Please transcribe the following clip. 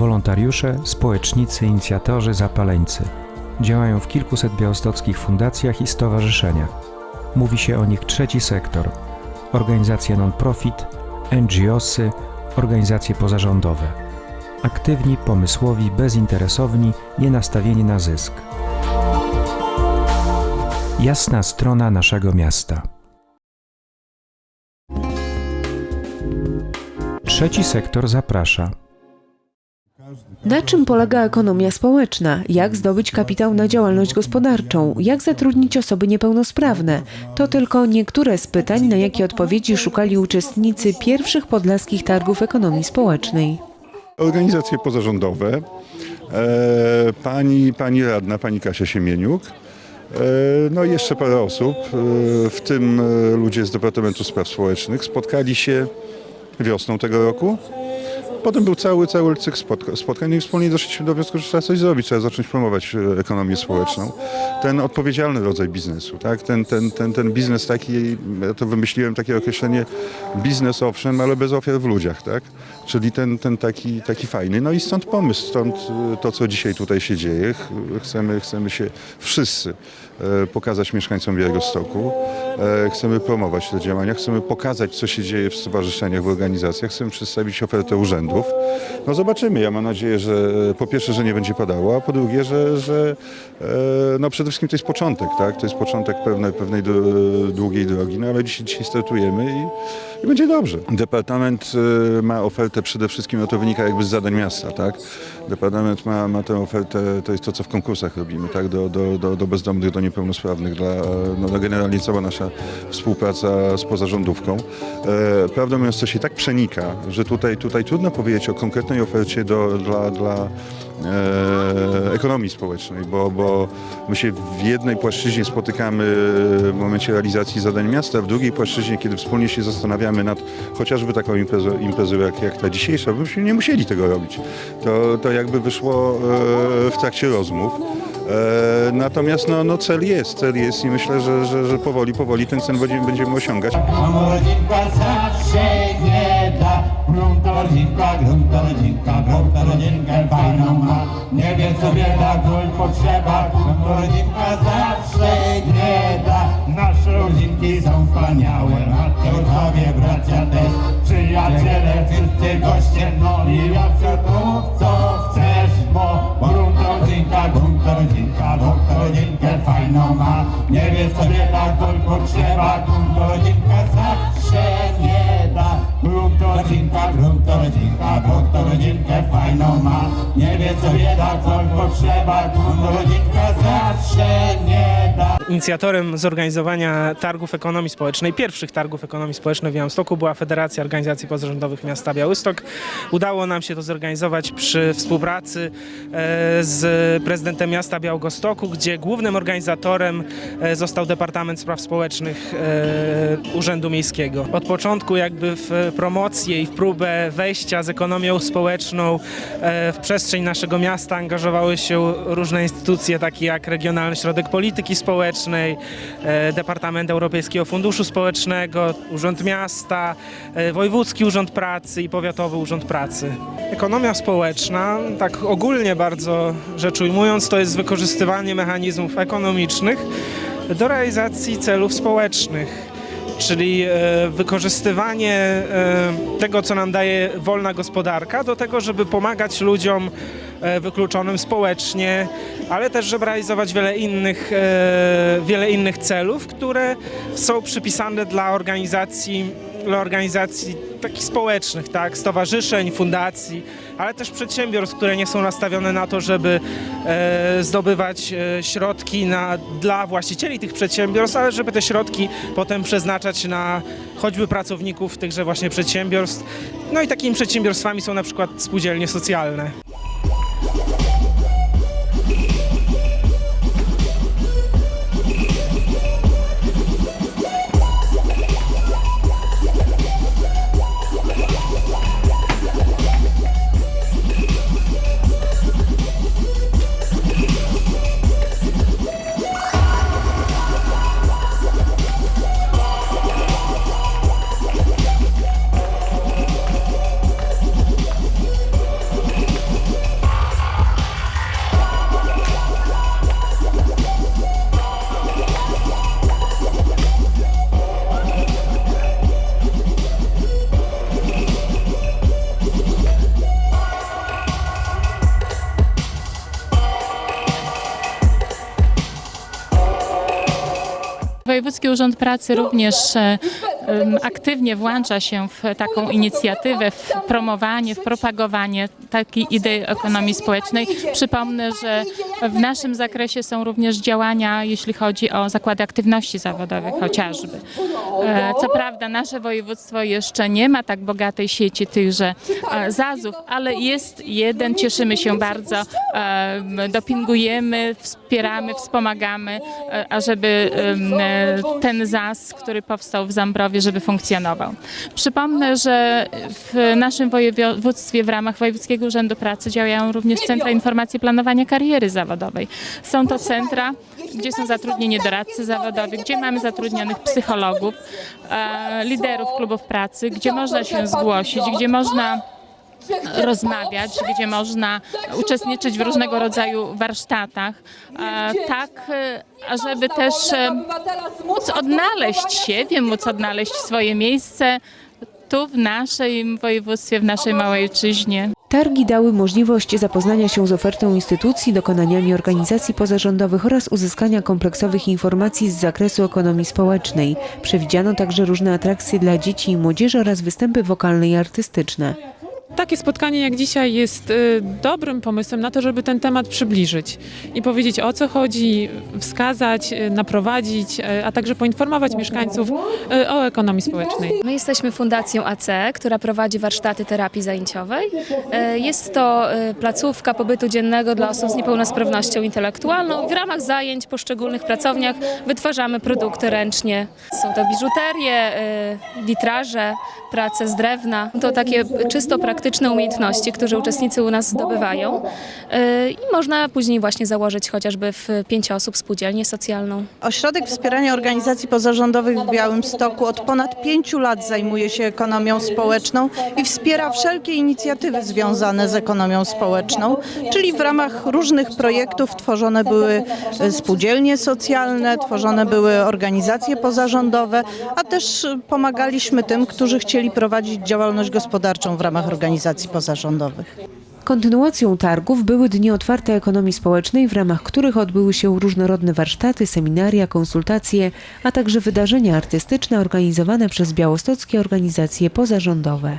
Wolontariusze, społecznicy, inicjatorzy, zapaleńcy. Działają w kilkuset białostockich fundacjach i stowarzyszeniach. Mówi się o nich trzeci sektor. Organizacje non-profit, NGOsy, organizacje pozarządowe. Aktywni, pomysłowi, bezinteresowni, nie nastawieni na zysk. Jasna strona naszego miasta. Trzeci sektor zaprasza. Na czym polega ekonomia społeczna? Jak zdobyć kapitał na działalność gospodarczą? Jak zatrudnić osoby niepełnosprawne? To tylko niektóre z pytań, na jakie odpowiedzi szukali uczestnicy pierwszych podlaskich targów ekonomii społecznej. Organizacje pozarządowe, e, pani, pani radna, pani Kasia Siemieniuk, e, no i jeszcze parę osób, e, w tym e, ludzie z Departamentu Spraw Społecznych, spotkali się wiosną tego roku. Potem był cały, cały cykl spotka- spotkań no i wspólnie doszliśmy do wniosku, że trzeba coś zrobić, trzeba zacząć promować e, ekonomię społeczną. Ten odpowiedzialny rodzaj biznesu, tak? ten, ten, ten, ten biznes taki, ja to wymyśliłem takie określenie, biznes owszem, ale bez ofiar w ludziach, tak? czyli ten, ten taki, taki fajny. No i stąd pomysł, stąd e, to, co dzisiaj tutaj się dzieje. Ch- Chcemy, chcemy się wszyscy e, pokazać mieszkańcom Białegostoku, chcemy promować te działania, chcemy pokazać, co się dzieje w stowarzyszeniach, w organizacjach, chcemy przedstawić ofertę urzędów. No zobaczymy, ja mam nadzieję, że e, po pierwsze, że nie będzie padało, a po drugie, że, że e, no przede wszystkim to jest początek, tak? To jest początek pewnej, pewnej długiej drogi, no ale dzisiaj, dzisiaj startujemy i, i będzie dobrze. Departament e, ma ofertę przede wszystkim, no to wynika jakby z zadań miasta, tak? Departament ma, ma tę ofertę, to jest to, co w konkursach robimy, tak? Do, do, do, do bezdomnych, do niepełnosprawnych, dla, no generalnie cała nasza współpraca z pozarządówką. E, prawdę mówiąc, to się tak przenika, że tutaj, tutaj trudno powiedzieć o konkretnej ofercie do, dla, dla e, ekonomii społecznej, bo, bo my się w jednej płaszczyźnie spotykamy w momencie realizacji zadań miasta, w drugiej płaszczyźnie, kiedy wspólnie się zastanawiamy nad chociażby taką imprezą, imprezą jak, jak ta dzisiejsza, bo myśmy nie musieli tego robić. To, to jakby wyszło e, w trakcie rozmów. E, natomiast no, no cel jest, cel jest i myślę, że, że, że powoli, powoli ten cel będziemy, będziemy osiągać. Rodzinka rodzinkę fajną ma. Nie wie co bieda, potrzeba. Rodzinka zawsze nie da. Nasze rodzinki są wspaniałe. Matki, ojcowie, bracia też. Przyjaciele, wszyscy goście No i ja Nie co bieda, król potrzeba Grunta rodzinka zawsze nie da Inicjatorem zorganizowania targów ekonomii społecznej, pierwszych targów ekonomii społecznej w Białymstoku była Federacja Organizacji Pozarządowych Miasta Białystok. Udało nam się to zorganizować przy współpracy e, z prezydentem miasta Białegostoku, gdzie głównym organizatorem e, został Departament Spraw Społecznych e, Urzędu Miejskiego. Od początku jakby w promocję i w próbę wejścia z ekonomią społeczną w przestrzeń naszego miasta angażowały się różne instytucje takie jak Regionalny Środek Polityki Społecznej, e, Departament Europejskiego Funduszu Społecznego, Urząd Miasta, e, Wojewódzki Urząd Pracy i Powiatowy Urząd Pracy. Ekonomia społeczna, tak ogólnie bardzo rzecz ujmując, to jest wykorzystywanie mechanizmów ekonomicznych do realizacji celów społecznych czyli e, wykorzystywanie e, tego, co nam daje wolna gospodarka, do tego, żeby pomagać ludziom e, wykluczonym społecznie, ale też, żeby realizować wiele innych, wiele innych celów, które są przypisane dla organizacji, dla organizacji takich społecznych, tak, stowarzyszeń, fundacji, ale też przedsiębiorstw, które nie są nastawione na to, żeby e, zdobywać e, środki na, dla właścicieli tych przedsiębiorstw, ale żeby te środki potem przeznaczać na choćby pracowników tychże właśnie przedsiębiorstw. No i takimi przedsiębiorstwami są na przykład spółdzielnie socjalne. Wojewódzki Urząd Pracy również e, aktywnie włącza się w taką inicjatywę, w promowanie, w propagowanie takiej idei ekonomii społecznej. Przypomnę, że w naszym zakresie są również działania, jeśli chodzi o zakłady aktywności zawodowych chociażby. E, Co prawda nasze województwo jeszcze nie ma tak bogatej sieci tychże e, zazów, ale jest jeden, cieszymy się bardzo, e, dopingujemy, wspieramy, wspomagamy, ażeby ten ZAS, który powstał w Zambrowie, żeby funkcjonował. Przypomnę, że w naszym województwie w ramach Wojewódzkiego Urzędu Pracy działają również Centra Informacji i Planowania Kariery Zawodowej. Są to centra, gdzie są zatrudnieni doradcy zawodowi, gdzie mamy zatrudnionych psychologów, e, liderów klubów pracy, gdzie można się zgłosić, gdzie można rozmawiać, gdzie można uczestniczyć w różnego rodzaju warsztatach, e, tak e, ażeby też e, móc odnaleźć siebie, móc odnaleźć swoje miejsce tu w naszym województwie, w naszej małej ojczyźnie. Targi dały możliwość zapoznania się z ofertą instytucji, dokonaniami organizacji pozarządowych oraz uzyskania kompleksowych informacji z zakresu ekonomii społecznej. Przewidziano także różne atrakcje dla dzieci i młodzieży oraz występy wokalne i artystyczne. Takie spotkanie jak dzisiaj jest y, dobrym pomysłem na to, żeby ten temat przybliżyć i powiedzieć o co chodzi, wskazać, y, naprowadzić, y, a także poinformować mieszkańców o ekonomii społecznej. My jesteśmy Fundacją AC, która prowadzi warsztaty terapii zajęciowej. Jest to placówka pobytu dziennego dla osób z niepełnosprawnością intelektualną. W ramach zajęć w poszczególnych pracowniach wytwarzamy produkty ręcznie. Są to biżuterie, witraże, prace z drewna. To takie czysto praktyczne umiejętności, które uczestnicy u nas zdobywają E, i można później właśnie założyć chociażby w pięć osób spółdzielnię socjalną. Ośrodek Wspierania Organizacji Pozarządowych w Białymstoku od ponad pięciu lat zajmuje się ekonomią społeczną i wspiera wszelkie inicjatywy związane z ekonomią społeczną, czyli w ramach różnych projektów tworzone były e, spółdzielnie socjalne, tworzone były organizacje pozarządowe, a też pomagaliśmy tym, którzy chcieli prowadzić działalność gospodarczą w ramach organizacji pozarządowych. Kontynuacją targów były Dni Otwarte Ekonomii Społecznej, w ramach których odbyły się różnorodne warsztaty, seminaria, konsultacje, a także wydarzenia artystyczne organizowane przez białostockie organizacje pozarządowe.